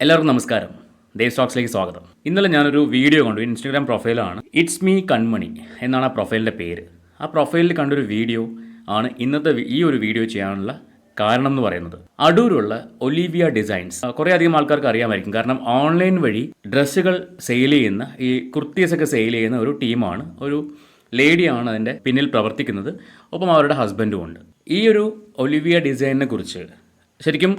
എല്ലാവർക്കും നമസ്കാരം. ദേവ് സ്റ്റോക്സിലേക്ക് സ്വാഗതം. ഇന്നലെ ഞാനൊരു വീഡിയോ കണ്ടു. ഇൻസ്റ്റാഗ്രാം പ്രൊഫൈലാണ്. ഇറ്റ്സ് മീ കൺമണി എന്നാണ് ആ പ്രൊഫൈലിന്റെ പേര്. ആ പ്രൊഫൈലിൽ കണ്ടൊരു വീഡിയോ ആണ് ഇന്നത്തെ ഈ ഒരു വീഡിയോ ചെയ്യാനുള്ള കാരണം എന്ന് പറയുന്നത്. അടൂരുള്ള ഒലീവിയ ഡിസൈൻസ്. കുറേ അധികം ആൾക്കാർക്ക് അറിയാമായിരിക്കും. കാരണം ഓൺലൈൻ വഴി ഡ്രസ്സുകൾ സെയിൽ ചെയ്യുന്ന ഈ കുർത്തീസൊക്കെ സെയിൽ ചെയ്യുന്ന ഒരു ടീമാണ്. ഒരു ലേഡിയാണ് അതിന്റെ പിന്നിൽ പ്രവർത്തിക്കുന്നത്. ഒപ്പം അവരുടെ ഹസ്ബൻഡും ഉണ്ട്. ഈ ഒരു ഒലിവിയ ഡിസൈനിനെ കുറിച്ച് ശരിക്കും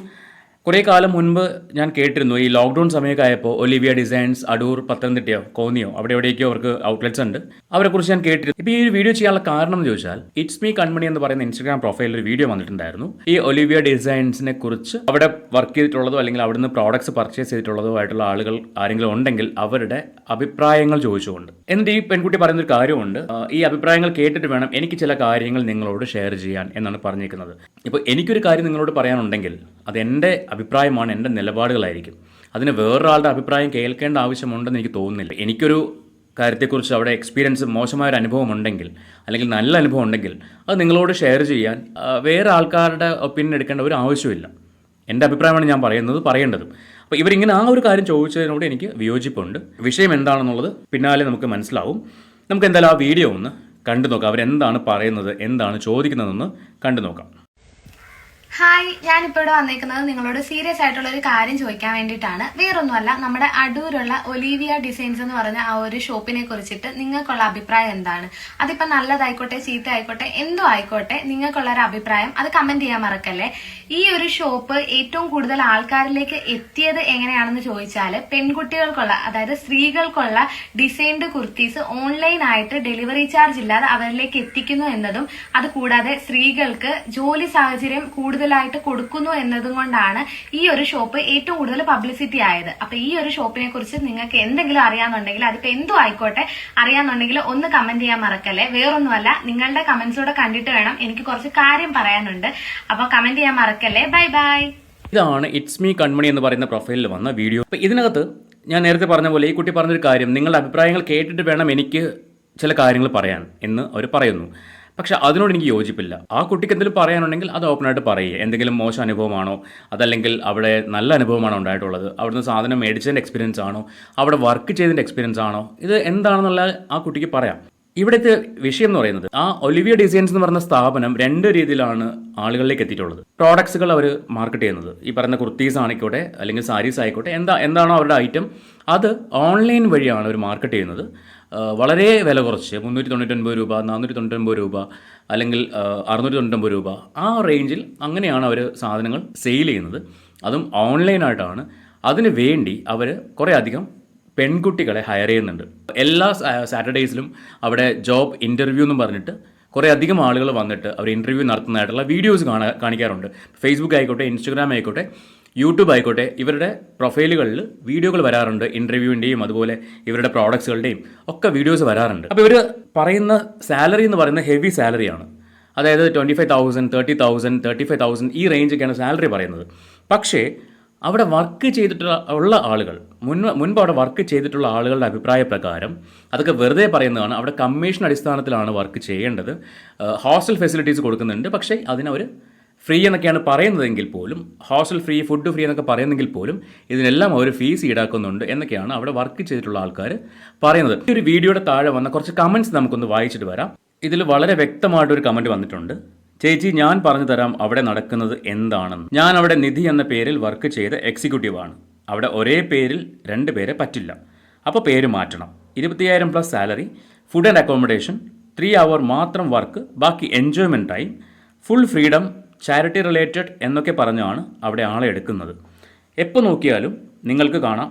കുറേ കാലം മുൻപ് ഞാൻ കേട്ടിരുന്നു ഈ ലോക്ക്ഡൗൺ സമയമൊക്കെ ആയപ്പോൾ ഒലിവിയ ഡിസൈൻസ് അടൂർ പത്തനംതിട്ടയോ കോന്നിയോ അവിടെ എവിടെയൊക്കെയോ അവർക്ക് ഔട്ട്ലെറ്റ്സ് ഉണ്ട്. അവരെക്കുറിച്ച് ഞാൻ കേട്ടിരുന്നു. ഇപ്പോൾ ഈ ഒരു വീഡിയോ ചെയ്യാനുള്ള കാരണം എന്ന് ചോദിച്ചാൽ ഇറ്റ്സ് മീ കൺമണി എന്ന് പറയുന്ന ഇൻസ്റ്റാഗ്രാം പ്രൊഫൈലിൽ ഒരു വീഡിയോ വന്നിട്ടുണ്ടായിരുന്നു. ഈ ഒലിവിയ ഡിസൈൻസിനെ കുറിച്ച് അവിടെ വർക്ക് ചെയ്തിട്ടുള്ളതോ അല്ലെങ്കിൽ അവിടുന്ന് പ്രോഡക്ട്സ് പർച്ചേസ് ചെയ്തിട്ടുള്ളതോ ആയിട്ടുള്ള ആളുകൾ ആരെങ്കിലും ഉണ്ടെങ്കിൽ അവരുടെ അഭിപ്രായങ്ങൾ ചോദിച്ചുകൊണ്ട്. എന്നിട്ട് ഈ പെൺകുട്ടി പറയുന്ന ഒരു കാര്യമുണ്ട് ഈ അഭിപ്രായങ്ങൾ കേട്ടിട്ട് വേണം എനിക്ക് ചില കാര്യങ്ങൾ നിങ്ങളോട് ഷെയർ ചെയ്യാൻ എന്നാണ് പറഞ്ഞിരിക്കുന്നത്. ഇപ്പോൾ എനിക്കൊരു കാര്യം നിങ്ങളോട് പറയാനുണ്ടെങ്കിൽ അത് എന്റെ അഭിപ്രായമാണ് എന്റെ നിലപാടുകളായിരിക്കും. അതിന് വേറൊരാളുടെ അഭിപ്രായം കേൾക്കേണ്ട ആവശ്യമുണ്ടെന്ന് എനിക്ക് തോന്നുന്നില്ല. എനിക്കൊരു കാര്യത്തെക്കുറിച്ച് അവിടെ എക്സ്പീരിയൻസ് മോശമായ ഒരു അനുഭവം ഉണ്ടെങ്കിൽ അല്ലെങ്കിൽ നല്ല അനുഭവം ഉണ്ടെങ്കിൽ അത് നിങ്ങളോട് ഷെയർ ചെയ്യാൻ വേറെ ആൾക്കാരുടെ ഒപ്പീനിയൻ എടുക്കേണ്ട ഒരു ആവശ്യമില്ല. എന്റെ അഭിപ്രായമാണ് ഞാൻ പറയുന്നത് പറയേണ്ടതും. അപ്പോൾ ഇവരിങ്ങനെ ആ ഒരു കാര്യം ചോദിച്ചതിനോട് എനിക്ക് വിയോജിപ്പുണ്ട്. വിഷയം എന്താണെന്നുള്ളത് പിന്നാലെ നമുക്ക് മനസ്സിലാവും. നമുക്ക് എന്തായാലും ആ വീഡിയോ ഒന്ന് കണ്ടു നോക്കാം അവരെന്താണ് പറയുന്നത് എന്താണ് ചോദിക്കുന്നതെന്ന് കണ്ടു നോക്കാം ഹായ് ഞാനിപ്പോൾ ഇവിടെ വന്നേക്കുന്നത് നിങ്ങളോട് സീരിയസ് ആയിട്ടുള്ള ഒരു കാര്യം ചോദിക്കാൻ വേണ്ടിയിട്ടാണ്. വേറൊന്നുമല്ല നമ്മുടെ അടൂരുള്ള ഒലീവിയ ഡിസൈൻസ് എന്ന് പറഞ്ഞ ആ ഒരു ഷോപ്പിനെ കുറിച്ചിട്ട് നിങ്ങൾക്കുള്ള അഭിപ്രായം എന്താണ്? അതിപ്പോ നല്ലതായിക്കോട്ടെ ചീത്ത ആയിക്കോട്ടെ എന്തോ ആയിക്കോട്ടെ നിങ്ങൾക്കുള്ള ഒരു അഭിപ്രായം അത് കമന്റ് ചെയ്യാൻ മറക്കല്ലേ? ഈ ഒരു ഷോപ്പ് ഏറ്റവും കൂടുതൽ ആൾക്കാരിലേക്ക് എത്തിയത് എങ്ങനെയാണെന്ന് ചോദിച്ചാൽ പെൺകുട്ടികൾക്കുള്ള അതായത് സ്ത്രീകൾക്കുള്ള ഡിസൈൻഡ് കുർത്തീസ് ഓൺലൈൻ ആയിട്ട് ഡെലിവറി ചാർജ് ഇല്ലാതെ അവരിലേക്ക് എത്തിക്കുന്നു എന്നതും അതുകൂടാതെ സ്ത്രീകൾക്ക് ജോലി സാഹചര്യം കൂടുതലായിട്ട് കൊടുക്കുന്നു എന്നതും കൊണ്ടാണ് ഈ ഒരു ഷോപ്പ് ഏറ്റവും കൂടുതൽ പബ്ലിസിറ്റി ആയത്. അപ്പൊ ഈ ഒരു ഷോപ്പിനെ കുറിച്ച് നിങ്ങൾക്ക് എന്തെങ്കിലും അറിയാന്നുണ്ടെങ്കിൽ അതിപ്പോ എന്തോ ആയിക്കോട്ടെ അറിയാന്നുണ്ടെങ്കിൽ ഒന്ന് കമന്റ് ചെയ്യാൻ മറക്കല്ലേ. വേറൊന്നുമല്ല നിങ്ങളുടെ കമന്റ്സൂടെ കണ്ടിട്ട് വേണം എനിക്ക് കുറച്ച് കാര്യം പറയാനുണ്ട്. അപ്പൊ കമന്റ് ചെയ്യാൻ മറക്കല്ലേ. ബൈ ബൈ ഇതാണ് ഇറ്റ്സ് മീ കൺമണി എന്ന് പറയുന്ന പ്രൊഫൈലിൽ വന്ന വീഡിയോ അപ്പോൾ ഇതിനകത്ത് ഞാൻ നേരത്തെ പറഞ്ഞ പോലെ ഈ കുട്ടി പറഞ്ഞൊരു കാര്യം നിങ്ങളുടെ അഭിപ്രായങ്ങൾ കേട്ടിട്ട് വേണം എനിക്ക് ചില കാര്യങ്ങൾ പറയാൻ എന്ന് അവർ പറയുന്നു. പക്ഷെ അതിനോട് എനിക്ക് യോജിപ്പില്ല. ആ കുട്ടിക്ക് എന്തെങ്കിലും പറയാനുണ്ടെങ്കിൽ അത് ഓപ്പണായിട്ട് പറയുക എന്തെങ്കിലും മോശം അനുഭവമാണോ? അതല്ലെങ്കിൽ അവിടെ നല്ല അനുഭവമാണോ ഉണ്ടായിട്ടുള്ളത്? അവിടുന്ന് സാധനം മേടിച്ചതിന്റെ എക്സ്പീരിയൻസ് ആണോ? അവിടെ വർക്ക് ചെയ്തതിന്റെ എക്സ്പീരിയൻസ് ആണോ? ഇത് എന്താണെന്നുള്ള ആ കുട്ടിക്ക് പറയാം. ഇവിടുത്തെ വിഷയം എന്ന് പറയുന്നത് ആ ഒലിവിയ ഡിസൈൻസ് എന്ന് പറഞ്ഞ സ്ഥാപനം രണ്ട് രീതിയിലാണ് ആളുകളിലേക്ക് എത്തിയിട്ടുള്ളത്. പ്രോഡക്ട്സുകൾ അവർ മാർക്കറ്റ് ചെയ്യുന്നത്. ഈ പറയുന്ന കുർത്തീസ് ആയിക്കോട്ടെ അല്ലെങ്കിൽ സാരീസ് ആയിക്കോട്ടെ എന്താ എന്താണോ അവരുടെ ഐറ്റം അത് ഓൺലൈൻ വഴിയാണ് അവർ മാർക്കറ്റ് ചെയ്യുന്നത്. വളരെ വില കുറച്ച്. മുന്നൂറ്റി തൊണ്ണൂറ്റൊൻപത് രൂപ നാനൂറ്റി തൊണ്ണൂറ്റൊൻപത് രൂപ അല്ലെങ്കിൽ അറുന്നൂറ്റി തൊണ്ണൂറ്റൊൻപത് രൂപ. ആ റേഞ്ചിൽ അങ്ങനെയാണ് അവർ സാധനങ്ങൾ സെയിൽ ചെയ്യുന്നത്. അതും ഓൺലൈനായിട്ടാണ്. അതിന് വേണ്ടി അവർ കുറേ അധികം പെൺകുട്ടികളെ ഹയർ ചെയ്യുന്നുണ്ട്. എല്ലാ സാറ്റർഡേയ്സിലും അവിടെ ജോബ് ഇന്റർവ്യൂ എന്ന് പറഞ്ഞിട്ട് കുറേ അധികം ആളുകൾ വന്നിട്ട് അവർ ഇന്റർവ്യൂ നടത്തുന്നതായിട്ടുള്ള വീഡിയോസ് കാണാ കാണിക്കാറുണ്ട്. ഫേസ്ബുക്ക് ആയിക്കോട്ടെ ഇൻസ്റ്റഗ്രാം ആയിക്കോട്ടെ യൂട്യൂബ് ആയിക്കോട്ടെ ഇവരുടെ പ്രൊഫൈലുകളിൽ വീഡിയോകൾ വരാറുണ്ട് ഇന്റർവ്യൂവിന്റെയും അതുപോലെ ഇവരുടെ പ്രോഡക്ട്സുകളുടെയും ഒക്കെ വീഡിയോസ് വരാറുണ്ട്. അപ്പോൾ ഇവർ പറയുന്ന സാലറി എന്ന് പറയുന്നത് ഹെവി സാലറിയാണ് അതായത് twenty five thousand thirty thousand thirty five thousand ഈ റേഞ്ചൊക്കെയാണ് സാലറി പറയുന്നത്. പക്ഷേ അവിടെ വർക്ക് ചെയ്തിട്ടുള്ള ഉള്ള ആളുകൾ മുൻ മുൻപ് അവിടെ വർക്ക് ചെയ്തിട്ടുള്ള ആളുകളുടെ അഭിപ്രായ പ്രകാരം അതൊക്കെ വെറുതെ പറയുന്നതാണ്. അവിടെ കമ്മീഷൻ അടിസ്ഥാനത്തിലാണ് വർക്ക് ചെയ്യേണ്ടത്. ഹോസ്റ്റൽ ഫെസിലിറ്റീസ് കൊടുക്കുന്നുണ്ട്. പക്ഷേ അതിനവർ ഫ്രീ എന്നൊക്കെയാണ് പറയുന്നതെങ്കിൽ പോലും ഹോസ്റ്റൽ ഫ്രീ ഫുഡ് ഫ്രീ എന്നൊക്കെ പറയുന്നെങ്കിൽ പോലും ഇതിനെല്ലാം അവർ ഫീസ് ഈടാക്കുന്നുണ്ട് എന്നൊക്കെയാണ് അവിടെ വർക്ക് ചെയ്തിട്ടുള്ള ആൾക്കാർ പറയുന്നത്. ഈ ഒരു വീഡിയോയുടെ താഴെ വന്ന കുറച്ച് കമന്റ്സ് നമുക്കൊന്ന് വായിച്ചിട്ട് വരാം. ഇതിൽ വളരെ വ്യക്തമായിട്ടൊരു കമന്റ് വന്നിട്ടുണ്ട്. ചേച്ചി ഞാൻ പറഞ്ഞു തരാം അവിടെ നടക്കുന്നത് എന്താണെന്ന്. ഞാൻ അവിടെ നിധി എന്ന പേരിൽ വർക്ക് ചെയ്ത എക്സിക്യൂട്ടീവാണ് അവിടെ ഒരേ പേരിൽ രണ്ട് പേരെ പറ്റില്ല. അപ്പോൾ പേര് മാറ്റണം. ഇരുപത്തിയായിരം plus salary food and accommodation three hour മാത്രം വർക്ക് ബാക്കി enjoyment time full freedom charity related എന്നൊക്കെ പറഞ്ഞാണ് അവിടെ ആളെ എടുക്കുന്നത്. എപ്പോൾ നോക്കിയാലും നിങ്ങൾക്ക് കാണാം.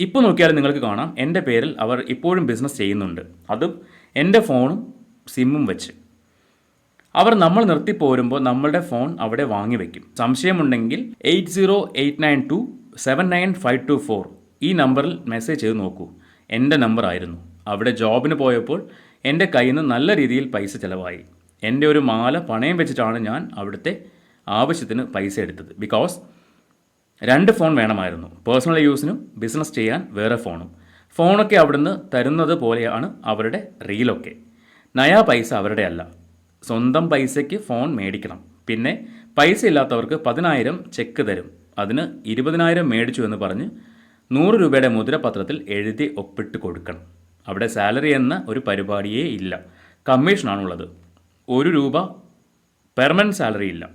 ഇപ്പോൾ നോക്കിയാലും നിങ്ങൾക്ക് കാണാം. എന്റെ പേരിൽ അവർ ഇപ്പോഴും ബിസിനസ് ചെയ്യുന്നുണ്ട്. അതും എന്റെ ഫോണും സിമ്മും വെച്ച്. അവർ നമ്മൾ നിർത്തി നിർത്തിപ്പോരുമ്പോൾ നമ്മളുടെ ഫോൺ അവിടെ വാങ്ങി വയ്ക്കും സംശയമുണ്ടെങ്കിൽ eight zero eight nine two seven nine five two four ഈ നമ്പറിൽ മെസ്സേജ് ചെയ്ത് നോക്കൂ. എന്റെ നമ്പറായിരുന്നു. അവിടെ ജോബിന് പോയപ്പോൾ എന്റെ കയ്യിൽ നിന്ന് നല്ല രീതിയിൽ പൈസ ചിലവായി. എന്റെ ഒരു മാല പണയം വെച്ചിട്ടാണ് ഞാൻ അവിടുത്തെ ആവശ്യത്തിന് പൈസ എടുത്തത്. ബിക്കോസ് രണ്ട് ഫോൺ വേണമായിരുന്നു. പേഴ്സണൽ യൂസിനും ബിസിനസ് ചെയ്യാൻ വേറെ ഫോണും ഫോണൊക്കെ അവിടുന്ന് തരുന്നത് പോലെയാണ് അവരുടെ റീലൊക്കെ നയാ പൈസ അവരുടെ അല്ല. സ്വന്തം പൈസയ്ക്ക് ഫോൺ മേടിക്കണം. പിന്നെ പൈസ ഇല്ലാത്തവർക്ക് പതിനായിരം ചെക്ക് തരും. അതിന് ഇരുപതിനായിരം മേടിച്ചു എന്ന് പറഞ്ഞ് നൂറ് രൂപയുടെ മുദ്രപത്രത്തിൽ എഴുതി ഒപ്പിട്ട് കൊടുക്കണം. അവിടെ സാലറി എന്ന ഒരു പരിപാടിയേ ഇല്ല. കമ്മീഷനാണുള്ളത് ഒരു രൂപ പെർമനന്റ് സാലറി ഇല്ല.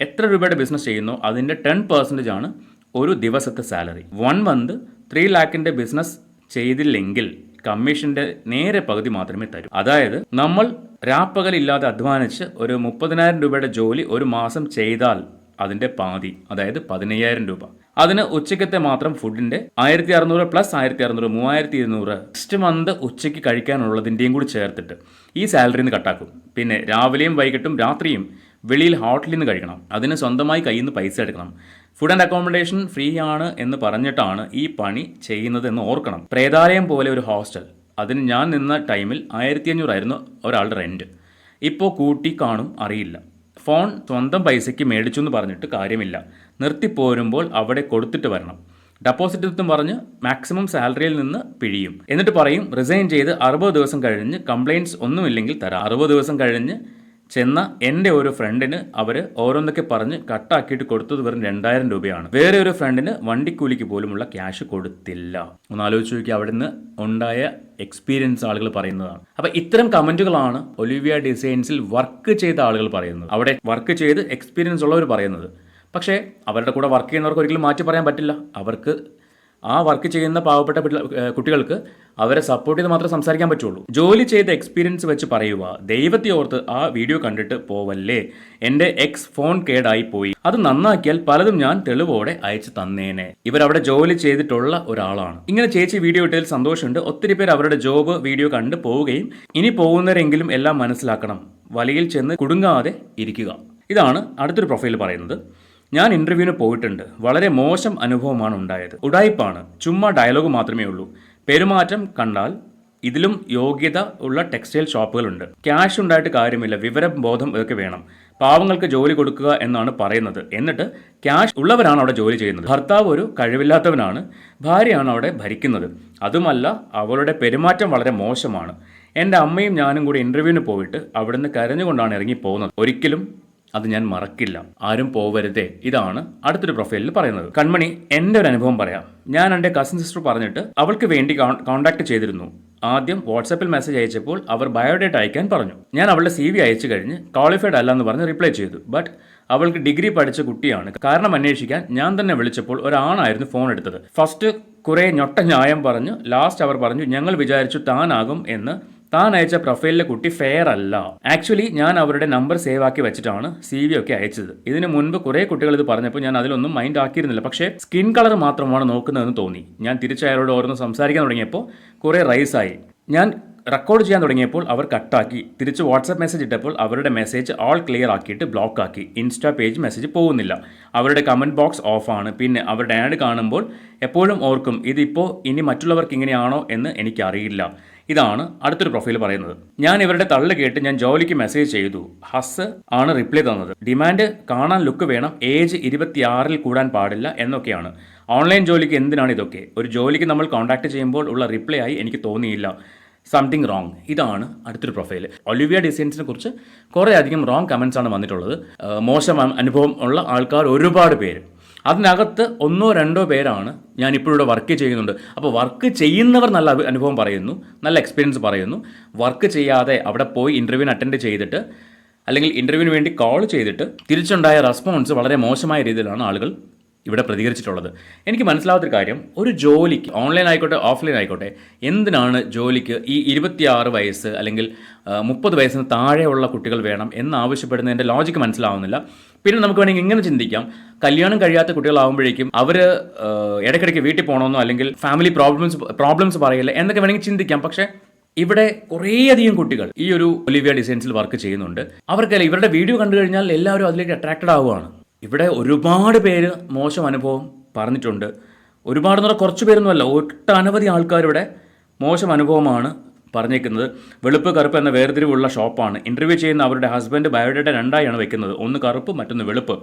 എത്ര രൂപയുടെ ബിസിനസ് ചെയ്യുന്നു? അതിന്റെ ടെൻ പെർസെന്റേജ് ആണ് ഒരു ദിവസത്തെ സാലറി വൺ മന്ത് ത്രീ ലാക്കിന്റെ ബിസിനസ് ചെയ്തില്ലെങ്കിൽ കമ്മീഷന്റെ നേരെ പകുതി മാത്രമേ തരൂ. അതായത് നമ്മൾ രാപ്പകലില്ലാതെ അധ്വാനിച്ച് ഒരു മുപ്പതിനായിരം രൂപയുടെ ജോലി ഒരു മാസം ചെയ്താൽ അതിന്റെ പാതി അതായത് പതിനയ്യായിരം രൂപ. അതിന് ഉച്ചക്കത്തെ മാത്രം ഫുഡിന്റെ ആയിരത്തി അറുന്നൂറ് പ്ലസ് ആയിരത്തി അറുന്നൂറ് മൂവായിരത്തി ഇരുന്നൂറ് നെക്സ്റ്റ് മന്ത് ഉച്ചയ്ക്ക് കഴിക്കാനുള്ളതിന്റെയും കൂടി ചേർത്തിട്ട് ഈ സാലറിയിൽ നിന്ന് കട്ടാക്കും പിന്നെ രാവിലെയും വൈകിട്ടും രാത്രിയും വെളിയിൽ ഹോട്ടലിൽ നിന്ന് കഴിക്കണം. അതിന് സ്വന്തമായി കയ്യിൽ നിന്ന് പൈസ എടുക്കണം. ഫുഡ് ആൻഡ് അക്കോമഡേഷൻ ഫ്രീ ആണ് എന്ന് പറഞ്ഞിട്ടാണ് ഈ പണി ചെയ്യുന്നത് എന്ന് ഓർക്കണം. പ്രേതാലയം പോലെ ഒരു ഹോസ്റ്റൽ അതിന് ഞാൻ നിന്ന ടൈമിൽ ആയിരത്തി അഞ്ഞൂറായിരുന്നു ഒരാളുടെ റെന്റ് ഇപ്പോൾ കൂട്ടി കാണും അറിയില്ല. ഫോൺ സ്വന്തം പൈസയ്ക്ക് മേടിച്ചു എന്ന് പറഞ്ഞിട്ട് കാര്യമില്ല. നിർത്തിപ്പോരുമ്പോൾ അവിടെ കൊടുത്തിട്ട് വരണം. ഡെപ്പോസിറ്റ് എത്തും പറഞ്ഞ് മാക്സിമം സാലറിയിൽ നിന്ന് പിഴിയും. എന്നിട്ട് പറയും റിസൈൻ ചെയ്ത് അറുപത് ദിവസം കഴിഞ്ഞ് കംപ്ലയിന്റ്സ് ഒന്നുമില്ലെങ്കിൽ തരാം. അറുപത് ദിവസം കഴിഞ്ഞ് ചെന്ന എന്റെ ഒരു ഫ്രണ്ടിന് അവർ ഓരോന്നൊക്കെ പറഞ്ഞ് കട്ടാക്കിയിട്ട് കൊടുത്തത് വെറും രണ്ടായിരം രൂപയാണ്. വേറെ ഒരു ഫ്രണ്ടിന് വണ്ടിക്കൂലിക്ക് പോലുമുള്ള ക്യാഷ് കൊടുത്തില്ല. ഒന്ന് ആലോചിച്ച് നോക്കി അവിടെ നിന്ന് ഉണ്ടായ എക്സ്പീരിയൻസ് ആളുകൾ പറയുന്നതാണ്. അപ്പൊ ഇത്തരം കമന്റുകളാണ് ഒലിവിയ ഡിസൈൻസിൽ വർക്ക് ചെയ്ത ആളുകൾ പറയുന്നത്. അവിടെ വർക്ക് ചെയ്ത് എക്സ്പീരിയൻസ് ഉള്ളവർ പറയുന്നത്. പക്ഷേ അവരുടെ കൂടെ വർക്ക് ചെയ്യുന്നവർക്ക് ഒരിക്കലും മാറ്റി പറയാൻ പറ്റില്ല. അവർക്ക് ആ വർക്ക് ചെയ്യുന്ന പാവപ്പെട്ട കുട്ടികൾക്ക് അവരെ സപ്പോർട്ട് ചെയ്ത് മാത്രമേ സംസാരിക്കാൻ പറ്റുള്ളൂ. ജോലി ചെയ്ത എക്സ്പീരിയൻസ് വെച്ച് പറയുക ദൈവത്തെ ഓർത്ത് ആ വീഡിയോ കണ്ടിട്ട് പോവല്ലേ? എന്റെ എക്സ് ഫോൺ കേടായി പോയി. അത് നന്നാക്കിയാൽ പലതും ഞാൻ തെളിവോടെ അയച്ചു തന്നേനെ. ഇവരവിടെ ജോലി ചെയ്തിട്ടുള്ള ഒരാളാണ്. ഇങ്ങനെ ചേച്ചി വീഡിയോ ഇട്ടതിൽ സന്തോഷമുണ്ട്. ഒത്തിരി പേർ അവരുടെ ജോബ് വീഡിയോ കണ്ട് പോവുകയും ഇനി പോകുന്നവരെങ്കിലും എല്ലാം മനസ്സിലാക്കണം. വലയിൽ ചെന്ന് കുടുങ്ങാതെ ഇരിക്കുക. ഇതാണ് അടുത്തൊരു പ്രൊഫൈൽ പറയുന്നത്. ഞാൻ ഇന്റർവ്യൂവിന് പോയിട്ടുണ്ട്. വളരെ മോശം അനുഭവമാണ് ഉണ്ടായത്. ഉടായിപ്പാണ്. ചുമ്മാ ഡയലോഗ് മാത്രമേ ഉള്ളൂ. പെരുമാറ്റം കണ്ടാൽ ഇതിലും യോഗ്യത ഉള്ള ടെക്സ്റ്റൈൽ ഷോപ്പുകളുണ്ട് ക്യാഷ് ഉണ്ടായിട്ട് കാര്യമില്ല. വിവരം ബോധം ഇതൊക്കെ വേണം. പാവങ്ങൾക്ക് ജോലി കൊടുക്കുക എന്നാണ് പറയുന്നത്. എന്നിട്ട് ക്യാഷ് ഉള്ളവരാണ് അവിടെ ജോലി ചെയ്യുന്നത്. ഭർത്താവ് ഒരു കഴിവില്ലാത്തവനാണ്. ഭാര്യയാണ് അവിടെ ഭരിക്കുന്നത്. അതുമല്ല അവളുടെ പെരുമാറ്റം വളരെ മോശമാണ്. എന്റെ അമ്മയും ഞാനും കൂടി ഇന്റർവ്യൂവിന് പോയിട്ട് അവിടുന്ന് കരഞ്ഞുകൊണ്ടാണ് ഇറങ്ങി പോകുന്നത്. ഒരിക്കലും അത് ഞാൻ മറക്കില്ല. ആരും പോവരുതേ. ഇതാണ് അടുത്തൊരു പ്രൊഫൈലിൽ പറയുന്നത്. കൺമണി എന്റെ ഒരു അനുഭവം പറയാം. ഞാൻ എന്റെ കസിൻ സിസ്റ്റർ പറഞ്ഞിട്ട് അവൾക്ക് വേണ്ടി കോൺടാക്ട് ചെയ്തിരുന്നു. ആദ്യം വാട്സാപ്പിൽ മെസ്സേജ് അയച്ചപ്പോൾ അവർ ബയോഡേറ്റ അയക്കാൻ പറഞ്ഞു. ഞാൻ അവളുടെ സി വി അയച്ചു കഴിഞ്ഞ് ക്വാളിഫൈഡ് അല്ല എന്ന് പറഞ്ഞ് റിപ്ലൈ ചെയ്തു. ബട്ട് അവൾക്ക് ഡിഗ്രി പഠിച്ച കുട്ടിയാണ്. കാരണം അന്വേഷിക്കാൻ ഞാൻ തന്നെ വിളിച്ചപ്പോൾ ഒരാണായിരുന്നു ഫോൺ എടുത്തത്. ഫസ്റ്റ് കുറെ ഞൊട്ട ന്യായം പറഞ്ഞു ലാസ്റ്റ് അവർ പറഞ്ഞു ഞങ്ങൾ വിചാരിച്ചു താനാകും എന്ന് താൻ അയച്ച പ്രൊഫൈലിലെ കുട്ടി ഫെയർ അല്ല. ആക്ച്വലി ഞാൻ അവരുടെ നമ്പർ സേവ് ആക്കി വെച്ചിട്ടാണ് സി വി ഒക്കെ അയച്ചത്. ഇതിന് മുൻപ് കുറേ കുട്ടികൾ ഇത് പറഞ്ഞപ്പോൾ ഞാൻ അതിലൊന്നും മൈൻഡ് ആക്കിയിരുന്നില്ല. പക്ഷേ സ്കിൻ കളർ മാത്രമാണ് നോക്കുന്നതെന്ന് തോന്നി. ഞാൻ തിരിച്ചയാളോട് ഓർന്ന് സംസാരിക്കാൻ തുടങ്ങിയപ്പോൾ കുറേ ആയി. ഞാൻ റെക്കോർഡ് ചെയ്യാൻ തുടങ്ങിയപ്പോൾ അവർ കട്ടാക്കി തിരിച്ച് വാട്സപ്പ് മെസ്സേജ് ഇട്ടപ്പോൾ അവരുടെ മെസ്സേജ് ആൾ ക്ലിയർ ആക്കിയിട്ട് ബ്ലോക്ക് ആക്കി. ഇൻസ്റ്റാ പേജ് മെസ്സേജ് പോകുന്നില്ല. അവരുടെ കമന്റ് ബോക്സ് ഓഫാണ് പിന്നെ അവരുടെ ആഡ് കാണുമ്പോൾ എപ്പോഴും ഓർക്കും ഇതിപ്പോൾ ഇനി മറ്റുള്ളവർക്ക് ഇങ്ങനെയാണോ? എന്ന് എനിക്കറിയില്ല. ഇതാണ് അടുത്തൊരു പ്രൊഫൈൽ പറയുന്നത്. ഞാൻ ഇവരുടെ തള്ളു കേട്ട് ഞാൻ ജോലിക്ക് മെസ്സേജ് ചെയ്തു. ഹസ് ആണ് റിപ്ലൈ തന്നത്. ഡിമാൻഡ് കാണാൻ ലുക്ക് വേണം. ഏജ് ഇരുപത്തിയാറിൽ കൂടാൻ പാടില്ല എന്നൊക്കെയാണ്. ഓൺലൈൻ ജോലിക്ക് എന്തിനാണ് ഇതൊക്കെ? ഒരു ജോലിക്ക് നമ്മൾ കോൺടാക്ട് ചെയ്യുമ്പോൾ ഉള്ള റിപ്ലൈ ആയി എനിക്ക് തോന്നിയില്ല. സംതിങ് റോങ് ഇതാണ് അടുത്തൊരു പ്രൊഫൈൽ ഒലിവിയ ഡിസൈൻസിനെ കുറിച്ച് കുറേ അധികം റോങ് കമൻസ് ആണ് വന്നിട്ടുള്ളത്. മോശം അനുഭവം ഉള്ള ആൾക്കാർ ഒരുപാട് പേര്. അതിനകത്ത് ഒന്നോ രണ്ടോ പേരാണ് ഞാൻ ഇപ്പോഴിവിടെ വർക്ക് ചെയ്യുന്നുണ്ട്. അപ്പോൾ വർക്ക് ചെയ്യുന്നവർ നല്ല അനുഭവം പറയുന്നു നല്ല എക്സ്പീരിയൻസ് പറയുന്നു. വർക്ക് ചെയ്യാതെ അവിടെ പോയി ഇന്റർവ്യൂവിന് അറ്റൻഡ് ചെയ്തിട്ട് അല്ലെങ്കിൽ ഇന്റർവ്യൂവിന് വേണ്ടി കോൾ ചെയ്തിട്ട് തിരിച്ചുണ്ടായ റെസ്പോൺസ് വളരെ മോശമായ രീതിയിലാണ് ആളുകൾ ഇവിടെ പ്രതികരിച്ചിട്ടുള്ളത്. എനിക്ക് മനസ്സിലാവാത്തൊരു കാര്യം ഒരു ജോലിക്ക് ഓൺലൈൻ ആയിക്കോട്ടെ ഓഫ്ലൈൻ ആയിക്കോട്ടെ എന്തിനാണ് ജോലിക്ക് ഈ ഇരുപത്തിയാറ് വയസ്സ് അല്ലെങ്കിൽ മുപ്പത് വയസ്സിന് താഴെയുള്ള കുട്ടികൾ വേണം എന്ന് ആവശ്യപ്പെടുന്നതിന്റെ ലോജിക്ക് മനസ്സിലാവുന്നില്ല. പിന്നെ നമുക്ക് വേണമെങ്കിൽ ഇങ്ങനെ ചിന്തിക്കാം. കല്യാണം കഴിയാത്ത കുട്ടികളാവുമ്പോഴേക്കും അവർ ഇടയ്ക്കിടയ്ക്ക് വീട്ടിൽ പോകണമെന്നോ അല്ലെങ്കിൽ ഫാമിലി പ്രോബ്ലംസ് പ്രോബ്ലംസ് പറയില്ല എന്നൊക്കെ വേണമെങ്കിൽ ചിന്തിക്കാം. പക്ഷേ ഇവിടെ കുറേയധികം കുട്ടികൾ ഈ ഒരു ഒലിവിയ ഡിസൈൻസിൽ വർക്ക് ചെയ്യുന്നുണ്ട്. അവർക്കല്ല ഇവരുടെ വീഡിയോ കണ്ടു കഴിഞ്ഞാൽ എല്ലാവരും അതിലേക്ക് അട്രാക്റ്റഡ് ആവുകയാണ്. ഇവിടെ ഒരുപാട് പേര് മോശം അനുഭവം പറഞ്ഞിട്ടുണ്ട്. ഒരുപാട് എന്ന് പറഞ്ഞാൽ കുറച്ച് പേരൊന്നുമല്ല ഒട്ടനവധി ആൾക്കാരിവിടെ മോശം അനുഭവമാണ് പറഞ്ഞേക്കുന്നത്. വെളുപ്പ് കറുപ്പ് എന്ന വേർതിരിവുള്ള ഷോപ്പാണ്. ഇന്റർവ്യൂ ചെയ്യുന്ന അവരുടെ ഹസ്ബൻഡ് ബയോഡേറ്റ രണ്ടായാണ് വെക്കുന്നത്. ഒന്ന് കറുപ്പ് മറ്റൊന്ന് വെളുപ്പ്.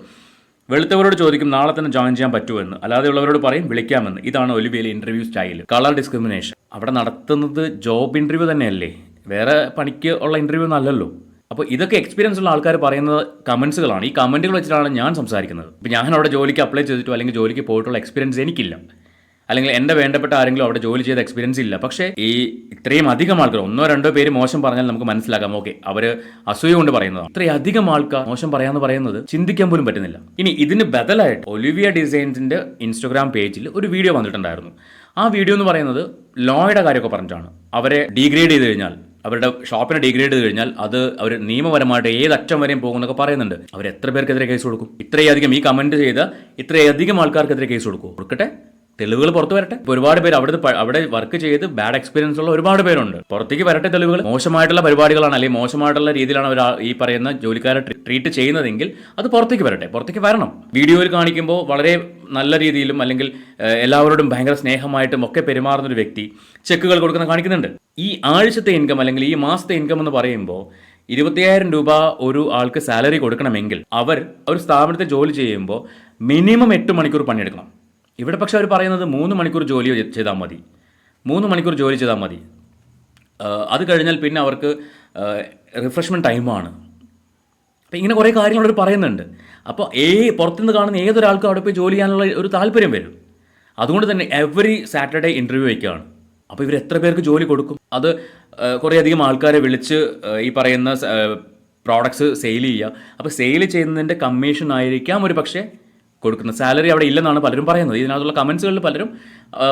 വെളുത്തവരോട് ചോദിക്കും നാളെ തന്നെ ജോയിൻ ചെയ്യാൻ പറ്റുമോ? എന്ന്. അല്ലാതെ ഉള്ളവരോട് പറയും വിളിക്കാമെന്ന്. ഇതാണ് ഒലിവിയയിലെ ഇന്റർവ്യൂ സ്റ്റൈൽ കളർ ഡിസ്ക്രിമിനേഷൻ അവിടെ നടത്തുന്നത് ജോബ് ഇന്റർവ്യൂ തന്നെയല്ലേ? വേറെ പണിക്ക് ഉള്ള ഇന്റർവ്യൂ ഒന്നും അല്ലല്ലോ. അപ്പോൾ ഇതൊക്കെ എക്സ്പീരിയൻസ് ഉള്ള ആൾക്കാർ പറയുന്ന കമൻസുകളാണ് ഈ കമന്റുകൾ വെച്ചിട്ടാണ് ഞാൻ സംസാരിക്കുന്നത്. ഇപ്പോൾ ഞാൻ അവിടെ ജോലിക്ക് അപ്ലൈ ചെയ്തിട്ടോ അല്ലെങ്കിൽ ജോലിക്ക് പോയിട്ടുള്ള എക്സ്പീരിയൻസ് എനിക്കില്ല. അല്ലെങ്കിൽ എന്റെ വേണ്ടപ്പെട്ട ആരെങ്കിലും അവിടെ ജോലി ചെയ്ത എക്സ്പീരിയൻസ് ഇല്ല. പക്ഷേ ഈ ഇത്രയും അധികം ആൾക്കാർ ഒന്നോ രണ്ടോ പേര് മോശം പറഞ്ഞാൽ നമുക്ക് മനസ്സിലാക്കാം. ഓക്കെ അവർ അസൂയ കൊണ്ട് പറയുന്നതാണ്. ഇത്രയും അധികം ആൾക്കാർ മോശം പറയാന്ന് പറയുന്നത് ചിന്തിക്കാൻ പോലും പറ്റുന്നില്ല. ഇനി ഇതിന് ബദലായിട്ട് ഒലിവിയ ഡിസൈൻസിന്റെ ഇൻസ്റ്റഗ്രാം പേജിൽ ഒരു വീഡിയോ വന്നിട്ടുണ്ടായിരുന്നു. ആ വീഡിയോ എന്ന് പറയുന്നത് ലോയുടെ കാര്യമൊക്കെ പറഞ്ഞിട്ടാണ്. അവരെ ഡീഗ്രേഡ് ചെയ്ത് കഴിഞ്ഞാൽ അവരുടെ ഷോപ്പിനെ ഡിഗ്രേഡ് ചെയ്ത് കഴിഞ്ഞാൽ അത് അവർ നിയമപരമായിട്ട് ഏത് അറ്റം വരെയും പോകുന്നൊക്കെ പറയുന്നുണ്ട്. അവർ എത്ര പേർക്കെതിരെ കേസ് കൊടുക്കും? ഇത്രയധികം ഈ കമന്റ് ചെയ്ത ഇത്രയധികം ആൾക്കാർക്കെതിരെ കേസ് കൊടുക്കും കൊടുക്കട്ടെ. തെളിവുകൾ പുറത്തു വരട്ടെ. ഒരുപാട് പേര് അവിടെ അവിടെ വർക്ക് ചെയ്ത് ബാഡ് എക്സ്പീരിയൻസ് ഉള്ള ഒരുപാട് പേരുണ്ട്. പുറത്തേക്ക് വരട്ടെ തെളിവുകൾ. മോശമായിട്ടുള്ള പരിപാടികളാണ് അല്ലെങ്കിൽ മോശമായിട്ടുള്ള രീതിയിലാണ് അവർ ഈ പറയുന്ന ജോലിക്കാരെ ട്രീറ്റ് ചെയ്യുന്നതെങ്കിൽ അത് പുറത്തേക്ക് വരട്ടെ. പുറത്തേക്ക് വരണം. വീഡിയോയിൽ കാണിക്കുമ്പോൾ വളരെ നല്ല രീതിയിലും അല്ലെങ്കിൽ എല്ലാവരോടും ഭയങ്കര സ്നേഹമായിട്ടും ഒക്കെ പെരുമാറുന്ന ഒരു വ്യക്തി ചെക്കുകൾ കൊടുക്കുന്ന കാണിക്കുന്നുണ്ട്. ഈ ആഴ്ചത്തെ ഇൻകം അല്ലെങ്കിൽ ഈ മാസത്തെ ഇൻകം എന്ന് പറയുമ്പോൾ ഇരുപത്തിയായിരം രൂപ ഒരു ആൾക്ക് സാലറി കൊടുക്കണമെങ്കിൽ അവർ ഒരു സ്ഥാപനത്തിൽ ജോലി ചെയ്യുമ്പോൾ മിനിമം എട്ട് മണിക്കൂർ പണിയെടുക്കണം. ഇവിടെ പക്ഷെ അവർ പറയുന്നത് മൂന്ന് മണിക്കൂർ ജോലി ചെയ്താൽ മതി. മൂന്ന് മണിക്കൂർ ജോലി ചെയ്താൽ മതി. അത് കഴിഞ്ഞാൽ പിന്നെ അവർക്ക് റിഫ്രഷ്മെന്റ് ടൈമാണ് അപ്പം ഇങ്ങനെ കുറേ കാര്യങ്ങൾ അവർ പറയുന്നുണ്ട്. അപ്പോൾ ഏ പുറത്തുനിന്ന് കാണുന്ന ഏതൊരാൾക്കും അവിടെ പോയി ജോലി ചെയ്യാനുള്ള ഒരു താല്പര്യം വരും. അതുകൊണ്ട് തന്നെ എവറി സാറ്റർഡേ ഇന്റർവ്യൂ വയ്ക്കുകയാണ് അപ്പോൾ ഇവർ എത്ര പേർക്ക് ജോലി കൊടുക്കും? അത് കുറേയധികം ആൾക്കാരെ വിളിച്ച് ഈ പറയുന്ന പ്രോഡക്ട്സ് സെയിൽ ചെയ്യുക. അപ്പോൾ സെയിൽ ചെയ്യുന്നതിന്റെ കമ്മീഷൻ ആയിരിക്കാം ഒരു പക്ഷേ കൊടുക്കുന്ന സാലറി അവിടെ ഇല്ലെന്നാണ് പലരും പറയുന്നത്. ഇതിനകത്തുള്ള കമൻസുകളിൽ പലരും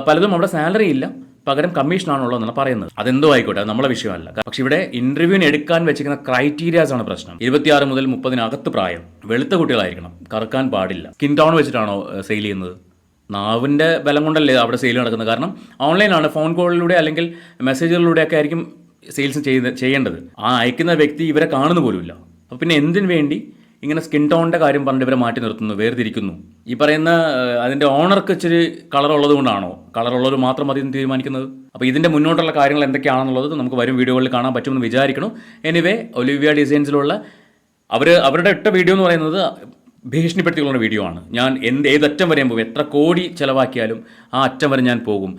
പലതും അവിടെ സാലറി ഇല്ല പകരം കമ്മീഷനാണുള്ളതെന്നാണ് പറയുന്നത്. അതെന്തോ ആയിക്കോട്ടെ നമ്മളെ വിഷയമല്ല. പക്ഷെ ഇവിടെ ഇന്റർവ്യൂവിന് എടുക്കാൻ വെച്ചിരിക്കുന്ന ക്രൈറ്റീരിയാസ് ആണ് പ്രശ്നം. ഇരുപത്തിയാറ് മുതൽ മുപ്പതിനകത്ത് പ്രായം. വെളുത്ത കുട്ടികളായിരിക്കണം. കറക്കാൻ പാടില്ല. സ്കിൻ ടോൺ വെച്ചിട്ടാണോ സെയിൽ ചെയ്യുന്നത്? നാവിന്റെ ബലം കൊണ്ടല്ലേ അവിടെ സെയിൽ നടക്കുന്നത്? കാരണം ഓൺലൈനാണ് ഫോൺ കോളിലൂടെ അല്ലെങ്കിൽ മെസ്സേജുകളിലൂടെയൊക്കെ ആയിരിക്കും സെയിൽസ് ചെയ്ത് ചെയ്യേണ്ടത്. ആ അയക്കുന്ന വ്യക്തി ഇവരെ കാണുന്ന പോലുമില്ല. അപ്പോൾ പിന്നെ എന്തിനു വേണ്ടി ഇങ്ങനെ സ്കിൻ ടോണിന്റെ കാര്യം പറഞ്ഞിട്ട് ഇവരെ മാറ്റി നിർത്തുന്നു വേർതിരിക്കുന്നു. ഈ പറയുന്ന അതിന്റെ ഓണർക്ക് ഇച്ചിരി കളർ ഉള്ളത് കൊണ്ടാണോ? കളർ ഉള്ളവർ മാത്രം മതി തീരുമാനിക്കുന്നത്? അപ്പോൾ ഇതിന്റെ മുന്നോട്ടുള്ള കാര്യങ്ങൾ എന്തൊക്കെയാണെന്നുള്ളത് നമുക്ക് വരും വീഡിയോകളിൽ കാണാൻ പറ്റുമെന്ന് വിചാരിക്കണം എനിവേ ഒലിവിയ ഡിസൈൻസിലുള്ള അവർ അവരുടെ ഇട്ട വീഡിയോ എന്ന് പറയുന്നത് ഭീഷണിപ്പെടുത്തിയുള്ള വീഡിയോ ആണ്. ഞാൻ എന്ത് ഏതറ്റം വരെയും പോകും. എത്ര കോടി ചിലവാക്കിയാലും ആ അറ്റം വരെ ഞാൻ പോകും.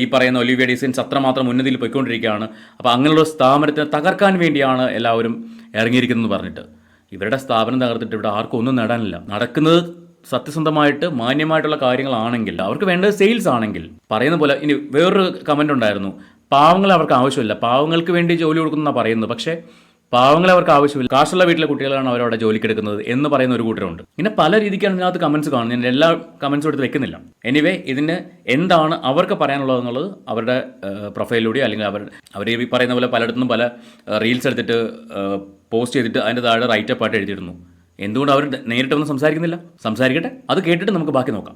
ഈ പറയുന്ന ഒലിവിയ ഡിസൈൻസ് അത്രമാത്രം ഉന്നതിയിൽ പോയിക്കൊണ്ടിരിക്കുകയാണ്. അപ്പോൾ അങ്ങനെയുള്ള സ്ഥാപനത്തിനെ തകർക്കാൻ വേണ്ടിയാണ് എല്ലാവരും ഇറങ്ങിയിരിക്കുന്നത് പറഞ്ഞിട്ട്. ഇവരുടെ സ്ഥാപനം തകർത്തിട്ട് ഇവിടെ ആർക്കും ഒന്നും നേടാനില്ല. നടക്കുന്നത് സത്യസന്ധമായിട്ട് മാന്യമായിട്ടുള്ള കാര്യങ്ങളാണെങ്കിൽ അവർക്ക് വേണ്ടത് സെയിൽസ് ആണെങ്കിൽ. പറയുന്ന പോലെ ഇനി വേറൊരു കമന്റ് ഉണ്ടായിരുന്നു. പാവങ്ങളെ അവർക്ക് ആവശ്യമില്ല. പാവങ്ങൾക്ക് വേണ്ടി ജോലി കൊടുക്കുന്ന പറയുന്നത്. പക്ഷേ പാവങ്ങളെ അവർക്ക് ആവശ്യമില്ല. കാശുള്ള വീട്ടിലെ കുട്ടികളാണ് അവരവിടെ ജോലിക്ക് എടുക്കുന്നത് എന്ന് പറയുന്ന ഒരു കൂട്ടരുണ്ട്. ഇങ്ങനെ പല രീതിക്കാണ് ഇതിനകത്ത് കമൻസ് കാണുന്നത്. ഞാൻ എല്ലാ കമൻസും എടുത്ത് വെക്കുന്നില്ല. എനിവേ ഇതിന് എന്താണ് അവർക്ക് പറയാനുള്ളത് എന്നുള്ളത് അവരുടെ പ്രൊഫൈലിലൂടെ അല്ലെങ്കിൽ അവർ അവർ ഈ പറയുന്ന പോലെ പലയിടത്തുനിന്നും പല റീൽസ് എടുത്തിട്ട് പോസ്റ്റ് ചെയ്തിട്ട് അതിന്റെ താഴെ റൈറ്റപ്പ് ആയിട്ട് എഴുതിയിരുന്നു എന്തുകൊണ്ട് അവർ നേരിട്ട് വന്ന് സംസാരിക്കുന്നില്ല? സംസാരിക്കട്ടെ. അത് കേട്ടിട്ട് നമുക്ക് ബാക്കി നോക്കാം.